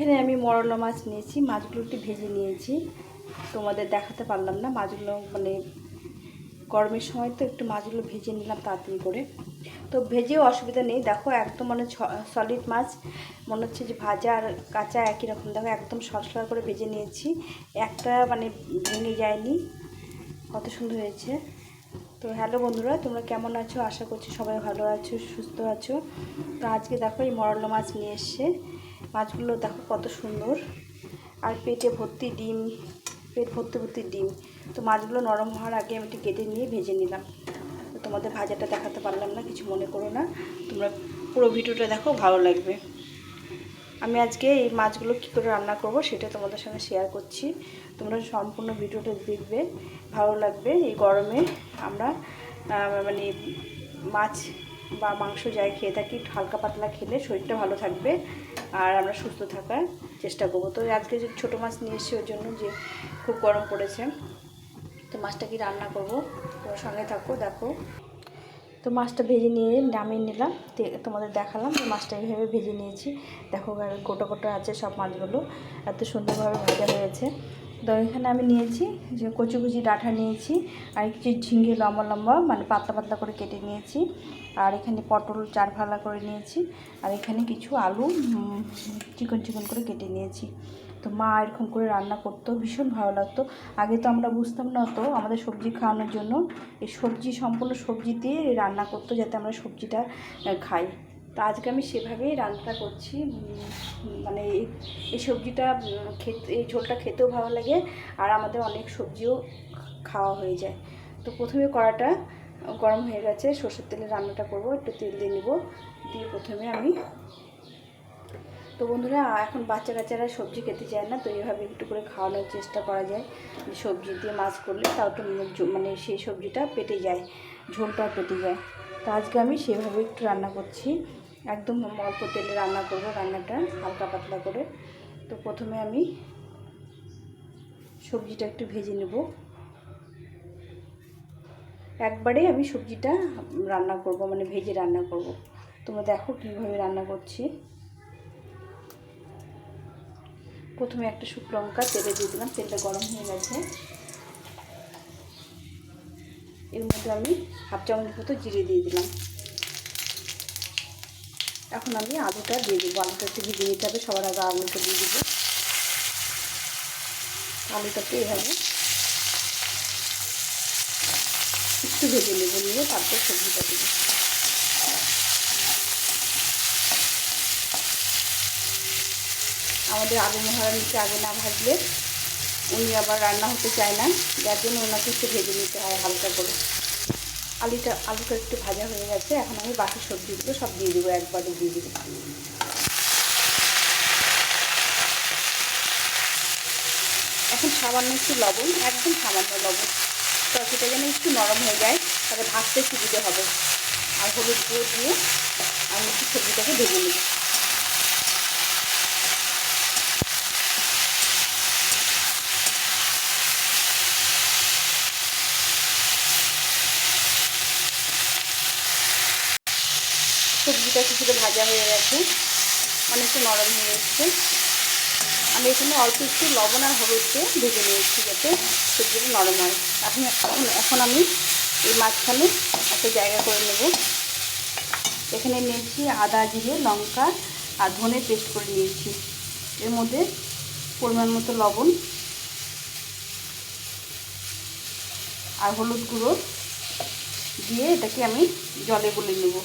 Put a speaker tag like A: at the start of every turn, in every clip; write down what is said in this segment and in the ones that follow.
A: এখানে আমি মরলা মাছ নিয়েছি, মাছগুলো একটু ভেজে নিয়েছি। তোমাদের দেখাতে পারলাম না, মাছগুলো মানে গরমের সময় তো একটু মাছগুলো ভেজে নিলাম তাড়াতাড়ি করে। তো ভেজেও অসুবিধা নেই, দেখো একদম মানে সলিড মাছ। মনে হচ্ছে যে ভাজা আর কাঁচা একই রকম। দেখো একদম সরসরা করে ভেজে নিয়েছি। একটা মানে ভেঙে যায়নি, কত সুন্দর হয়েছে। তো হ্যালো বন্ধুরা, তোমরা কেমন আছো? আশা করছি সবাই ভালো আছো, সুস্থ আছো। তো আজকে দেখো এই মরলা মাছ নিয়ে এসছে। মাছগুলো দেখো কত সুন্দর। আর পেটে ভর্তি ডিম, পেট ভর্তি ভর্তি ডিম। তো মাছগুলো নরম হওয়ার আগে আমি একটু কেটে নিয়ে ভেজে নিলাম। তো তোমাদের ভাজাটা দেখাতে পারলাম না, কিছু মনে করো না। তোমরা পুরো ভিডিওটা দেখো, ভালো লাগবে। আমি আজকে এই মাছগুলো কী করে রান্না করব সেটা তোমাদের সঙ্গে শেয়ার করছি। তোমরা সম্পূর্ণ ভিডিওটা দেখবে, ভালো লাগবে। এই গরমে আমরা মানে মাছ বা মাংস যাই খেয়ে থাকি হালকা পাতলা খেলে শরীরটা ভালো থাকবে। আর আমরা সুস্থ থাকার চেষ্টা করব। তো আজকে যে ছোটো মাছ নিয়ে এসেছি, ওর জন্য যে খুব গরম পড়েছে, তো মাছটা কি রান্না করব। তোমরা সঙ্গে থাকো, দেখো। তো মাছটা ভেজে নিয়ে নামিয়ে নিলাম তোমাদের দেখালাম যে মাছটা এইভাবে ভেজে নিয়েছি। দেখো গোটা গোটা আছে সব মাছগুলো, এত সুন্দরভাবে ভাজা হয়েছে। তো এখানে আমি নিয়েছি যে কচি কচি ডাঁটা নিয়েছি, আর কিছু ঝিঙ্গে লম্বা লম্বা মানে পাতলা পাতলা করে কেটে নিয়েছি। আর এখানে পটল চার ফালা করে নিয়েছি, আর এখানে কিছু আলু চিকন চিকন করে কেটে নিয়েছি। তো মা এরকম করে রান্না করতো, ভীষণ ভালো লাগতো। আগে তো আমরা বুঝতাম না তো আমাদের সবজি খাওয়ানোর জন্য। এই সবজি, সম্পূর্ণ সবজি দিয়ে রান্না করতো, যাতে আমরা সবজিটা খাই। তো আজকে আমি সেভাবেই রান্নাটা করছি। মানে এই- সবজিটা খেতে, এই ঝোলটা খেতেও ভালো লাগে আর আমাদের অনেক সবজিও খাওয়া হয়ে যায়। তো প্রথমে কড়াটা গরম হয়ে গেছে, সর্ষের তেলে রান্নাটা করব, একটু তেল দিয়ে নিব। দিয়ে প্রথমে আমি তো বন্ধুরা, এখন বাচ্চা কাচ্চারা সবজি খেতে চায় না, তো এইভাবে একটু করে খাওয়ানোর চেষ্টা করা যায়। সবজি দিয়ে মাছ করলে তাও তো মানে সেই সবজিটা পেটে যায় ঝোলটা পেটে যায়। তো আজকে আমি সেভাবে একটু রান্না করছি। একদম অল্প তেলে রান্না করব, রান্নাটা হালকা পাতলা করে। তো প্রথমে আমি সবজিটা একটু ভেজে নেব। একবারে আমি সবজিটা রান্না করব মানে ভেজে রান্না করব। তোমরা দেখো কীভাবে রান্না করছি। প্রথমে একটা শুকনো লঙ্কা, তেলে দিয়ে দিলাম, তেলটা গরম হয়ে গেছে। এর মধ্যে আমি হাফ চামচ মতো জিরে দিয়ে দিলাম। এখন আমি আলুটা দিয়ে দেবো। আলুটা একটু ভিজে নিতে হবে, সবার আগে আলুটা দিয়ে দেবো। আলুটাকে এভাবে একটু ভেজে নেব, নিয়ে তারপর সবজিটা দেবো। আমাদের আলু মহারানিকে আগে না ভাজলে উনি আবার রান্না হতে চায় না, যার জন্য ওনাকে একটু ভেজে নিতে হয় হালকা করে। আলুটা আলুটা একটু ভাজা হয়ে গেছে, এখন আমি বাকি সবজিগুলো সব দিয়ে দেবো একবারে দিয়ে দেবো। এখন সামান্য একটু লবণ, একদম সামান্য লবণ। তরকারিটা যেন একটু নরম হয়ে যায়, তাহলে ভাজতে সুবিধে হবে। আর হলুদ গুঁড়ো দিয়ে আমি একটু সবজিটাকে ভেজে নেব। সবজিটা কিছুটা ভাজা হয়ে গেছে। অনেকটা নরম হয়ে এসছে। আমি এখানে অল্প একটু লবণ আর হলুদ দিয়ে ভেজে নিয়েছি যাতে সবজিটা নরম হয়। এখন এখন আমি এই মাঝখানে একটা জায়গা করে নেব। এখানে নিয়েছি আদা, জিরে, লঙ্কা আর ধনে পেস্ট করে নিয়েছি। এর মধ্যে পরিমাণ মতো লবণ আর হলুদ গুঁড়ো দিয়ে এটাকে আমি জলে গুলে নেব।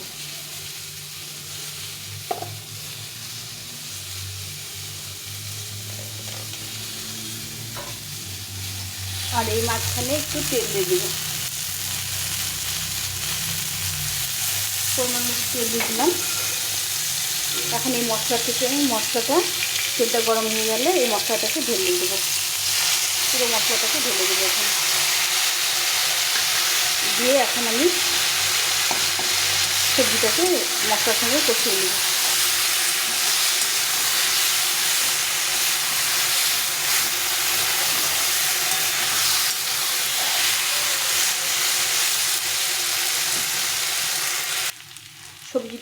A: আর এই মাঝখানে একটু তেল দিয়ে দেবো। পরিমাণ মতো তেল দিয়ে দিলাম। এখন এই মশলা থেকে আমি মশলাটা, তেলটা গরম হয়ে গেলে এই মশলাটাকে ঢেলে দেবো। পুরো মশলাটাকে ঢেলে দেবো এখন। দিয়ে এখন আমি সবজিটাকে মশলার সঙ্গে কষিয়ে নেব।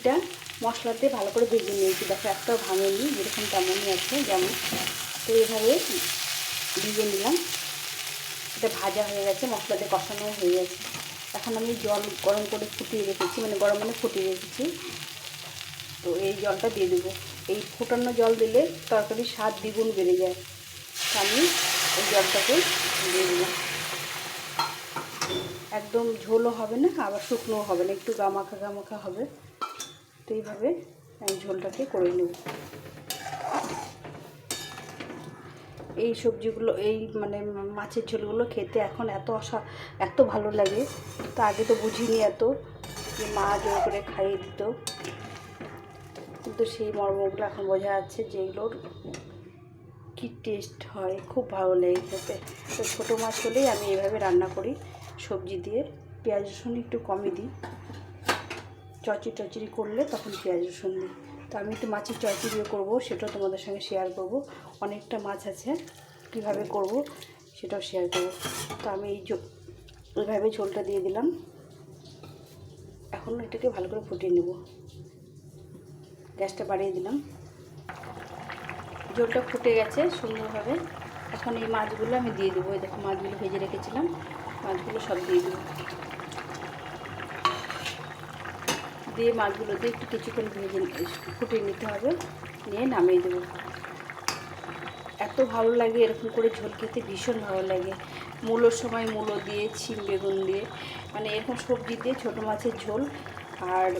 A: সবজিটা মশলা দিয়ে ভালো করে ভেজে নিয়েছি। দেখো, একটাও ভাঙেনি, যেরকম তেমনই আছে, যেমন। তো এইভাবে ভেজে নিলাম। এটা ভাজা হয়ে গেছে, মশলা দিয়ে কষানো হয়ে গেছে। এখন আমি জল গরম করে ফুটিয়ে রেখেছি মানে গরম মানে ফুটিয়ে রেখেছি। তো এই জলটা দিয়ে দেবো। এই ফুটানো জল দিলে তরকারির স্বাদ দ্বিগুণ বেড়ে যায়। তো আমি এই জলটাকে দিয়ে দিলাম। একদম ঝোলও হবে না, আবার শুকনোও হবে না, একটু গামাখা গামাখা হবে। তো এইভাবে আমি ঝোলটাকে করে নেব। এই সবজিগুলো, এই মানে মাছের ঝোলগুলো খেতে এখন এত অসা, এত ভালো লাগে। তো আগে তো বুঝিনি এত যে মা জোর করে খাইয়ে দিত। কিন্তু সেই মর্মগুলো এখন বোঝা যাচ্ছে যে এগুলোর কী টেস্ট হয়, খুব ভালো লাগে খেতে। তো ছোটো মাছ হলেই আমি এভাবে রান্না করি। সবজি দিয়ে পেঁয়াজ রসুন একটু কমই দিই। চচড়ি টচড়ি করলে তখন পেঁয়াজ রসুন দিই। তো আমি একটু মাছের চচড়িও করব, সেটাও তোমাদের সঙ্গে শেয়ার করব। অনেকটা মাছ আছে, কীভাবে করব সেটাও শেয়ার করব। তো আমি এই এইভাবে ঝোলটা দিয়ে দিলাম। এখন এটাকে ভালো করে ফুটিয়ে নেব। গ্যাসটা বাড়িয়ে দিলাম। ঝোলটা ফুটে গেছে সুন্দরভাবে। এখন এই মাছগুলো আমি দিয়ে দেবো। এই দেখো মাছগুলো ভেজে রেখেছিলাম। মাছগুলো সব দিয়ে দেবো। দিয়ে মাছগুলো দিয়ে একটু কিছুক্ষণ ভেজে ফুটিয়ে নিতে হবে। নিয়ে নামিয়ে দেবো। এত ভালো লাগে এরকম করে ঝোল খেতে, ভীষণ ভালো লাগে। মূলোর সময় মূলো দিয়ে, ছিম বেগুন দিয়ে মানে এরকম সবজি দিয়ে ছোটো মাছের ঝোল। আর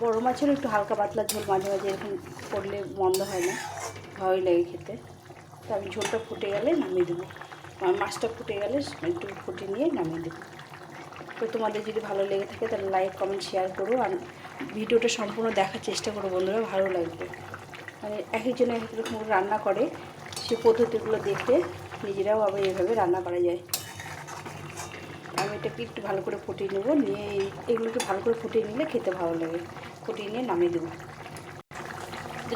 A: বড়ো মাছেরও একটু হালকা পাতলা ঝোল মাঝে মাঝে এরকম করলে মন্দ হয় না। ভালোই লাগে খেতে। তো আমি ঝোলটা ফুটে গেলে নামিয়ে দেবো। মাছটা ফুটে গেলে একটু ফুটে নিয়ে নামিয়ে দেবো। তো তোমাদের যদি ভালো লেগে থাকে তাহলে লাইক কমেন্ট শেয়ার করো। আর ভিডিওটা সম্পূর্ণ দেখার চেষ্টা করো বন্ধুরা, ভালো লাগবে। মানে এক একজন এক এক রকম রান্না করে, সে পদ্ধতিগুলো দেখে নিজেরাও আবার এইভাবে রান্না করা যায়। আমি এটাকে একটু ভালো করে ফুটিয়ে নেব, নিয়ে এই- এগুলোকে ভালো করে ফুটিয়ে নিলে খেতে ভালো লাগে। ফুটিয়ে নিয়ে নামিয়ে দেবো।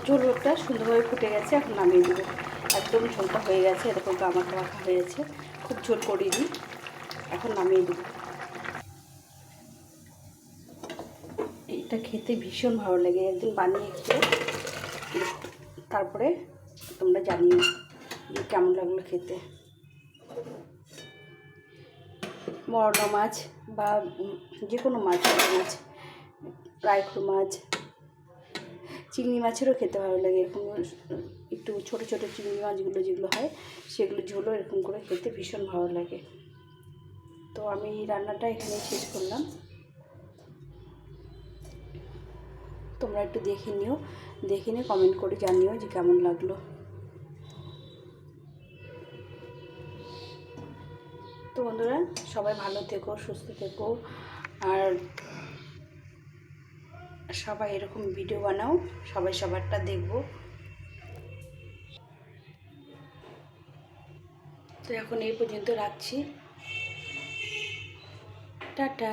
A: ঝোলটা সুন্দরভাবে ফুটে গেছে, এখন নামিয়ে দেবো। একদম ঝোলটা হয়ে গেছে, এরকম গামাখা মাখা হয়ে গেছে। খুব ঝোল করিনি, এখন নামিয়ে দেবো। এটা খেতে ভীষণ ভালো লাগে। একদিন বানিয়ে খেয়ে তারপরে তোমরা জানিও কেমন লাগল খেতে। মরলা মাছ বা যে কোনো মাছ মাছ, রায়খুর মাছ, চিংড়ি মাছেরও খেতে ভালো লাগে। এরকম একটু ছোট ছোট চিংড়ি মাছগুলো যেগুলো হয়, সেগুলো ঝোলও এরকম করে খেতে ভীষণ ভালো লাগে। তো আমি রান্নাটা এখানে শেষ করলাম। তোমরা একটু দেখে নিও, দেখে নিয়ে কমেন্ট করে জানিও যে কেমন লাগল। তো বন্ধুরা, সবাই ভালো থেকো, সুস্থ থেকো, আর সবাই এরকম ভিডিও বানাও, সবাই সবারটা দেখব। তো এখন এই পর্যন্ত রাখছি। টাটা।